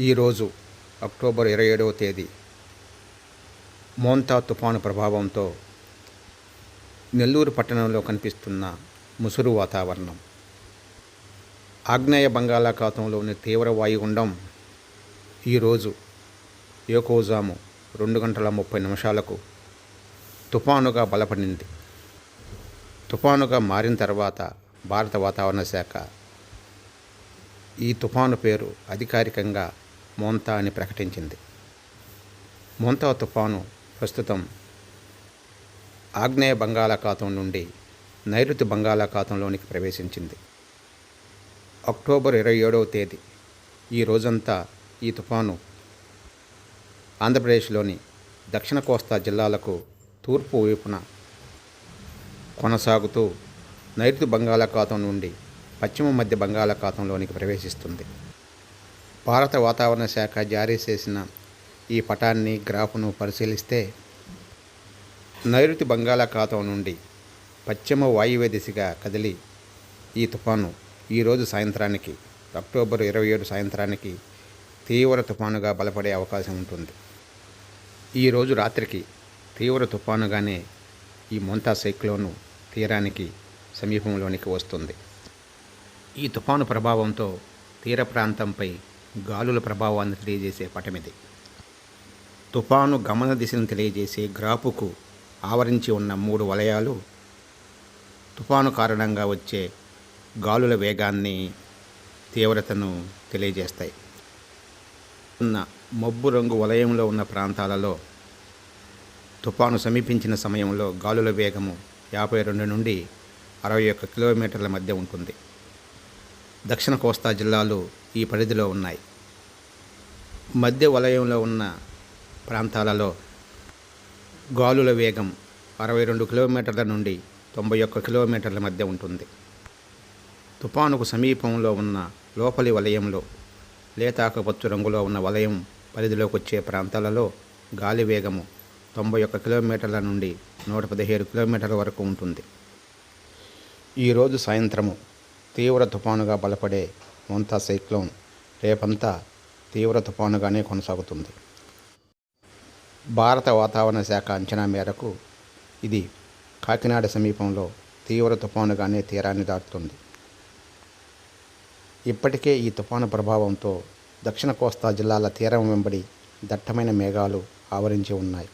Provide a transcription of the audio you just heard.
ఈరోజు అక్టోబర్ ఇరవై ఏడవ తేదీ మోంతా తుఫాను ప్రభావంతో నెల్లూరు పట్టణంలో కనిపిస్తున్న ముసురు వాతావరణం. ఆగ్నేయ బంగాళాఖాతంలోని తీవ్ర వాయుగుండం ఈరోజు ఏకోజాము రెండు గంటల ముప్పై నిమిషాలకు తుఫానుగా బలపడింది. తుఫానుగా మారిన తర్వాత భారత వాతావరణ శాఖ ఈ తుఫాను పేరు అధికారికంగా మోంతా అని ప్రకటించింది. మోంతా తుఫాను ప్రస్తుతం ఆగ్నేయ బంగాళాఖాతం నుండి నైరుతి బంగాళాఖాతంలోనికి ప్రవేశించింది. అక్టోబర్ ఇరవై ఏడవ తేదీ ఈ రోజంతా ఈ తుఫాను ఆంధ్రప్రదేశ్లోని దక్షిణ కోస్తా జిల్లాలకు తూర్పు వైపున కొనసాగుతూ నైరుతి బంగాళాఖాతం నుండి పశ్చిమ మధ్య బంగాళాఖాతంలోనికి ప్రవేశిస్తుంది. భారత వాతావరణ శాఖ జారీ చేసిన ఈ పటాన్ని గ్రాఫ్ను పరిశీలిస్తే నైరుతి బంగాళాఖాతం నుండి పశ్చిమ వాయువ్య దిశగా కదిలి ఈ తుఫాను ఈరోజు సాయంత్రానికి అక్టోబర్ ఇరవై ఏడు సాయంత్రానికి తీవ్ర తుఫానుగా బలపడే అవకాశం ఉంటుంది. ఈరోజు రాత్రికి తీవ్ర తుఫానుగానే ఈ మొంతా సైక్లోను తీరానికి సమీపంలోనికి వస్తుంది. ఈ తుఫాను ప్రభావంతో తీర ప్రాంతంపై గాలుల ప్రభావాన్ని తెలియజేసే పటమిది. తుఫాను గమన దిశను తెలియజేసే గ్రాపుకు ఆవరించి ఉన్న మూడు వలయాలు తుఫాను కారణంగా వచ్చే గాలుల వేగాన్ని తీవ్రతను తెలియజేస్తాయి. ఉన్న మబ్బు రంగు వలయంలో ఉన్న ప్రాంతాలలో తుఫాను సమీపించిన సమయంలో గాలుల వేగము యాభై రెండు నుండి అరవై ఒక్క కిలోమీటర్ల మధ్య ఉంటుంది. దక్షిణ కోస్తా జిల్లాలు ఈ పరిధిలో ఉన్నాయి. మధ్య వలయంలో ఉన్న ప్రాంతాలలో గాలుల వేగం అరవై రెండు కిలోమీటర్ల నుండి తొంభై ఒక్క కిలోమీటర్ల మధ్య ఉంటుంది. తుఫానుకు సమీపంలో ఉన్న లోపలి వలయంలో లేతాకపచ్చు రంగులో ఉన్న వలయం పరిధిలోకి వచ్చే ప్రాంతాలలో గాలి వేగము తొంభై ఒక్క కిలోమీటర్ల నుండి నూట పదిహేడు కిలోమీటర్ల వరకు ఉంటుంది. ఈరోజు సాయంత్రము తీవ్ర తుఫానుగా బలపడే మోంతా సైక్లోన్ రేపంతా తీవ్ర తుఫానుగానే కొనసాగుతుంది. భారత వాతావరణ శాఖ అంచనా మేరకు ఇది కాకినాడ సమీపంలో తీవ్ర తుఫానుగానే తీరాన్ని దాటుతుంది. ఇప్పటికే ఈ తుఫాను ప్రభావంతో దక్షిణ కోస్తా జిల్లాల తీరం వెంబడి దట్టమైన మేఘాలు ఆవరించి ఉన్నాయి.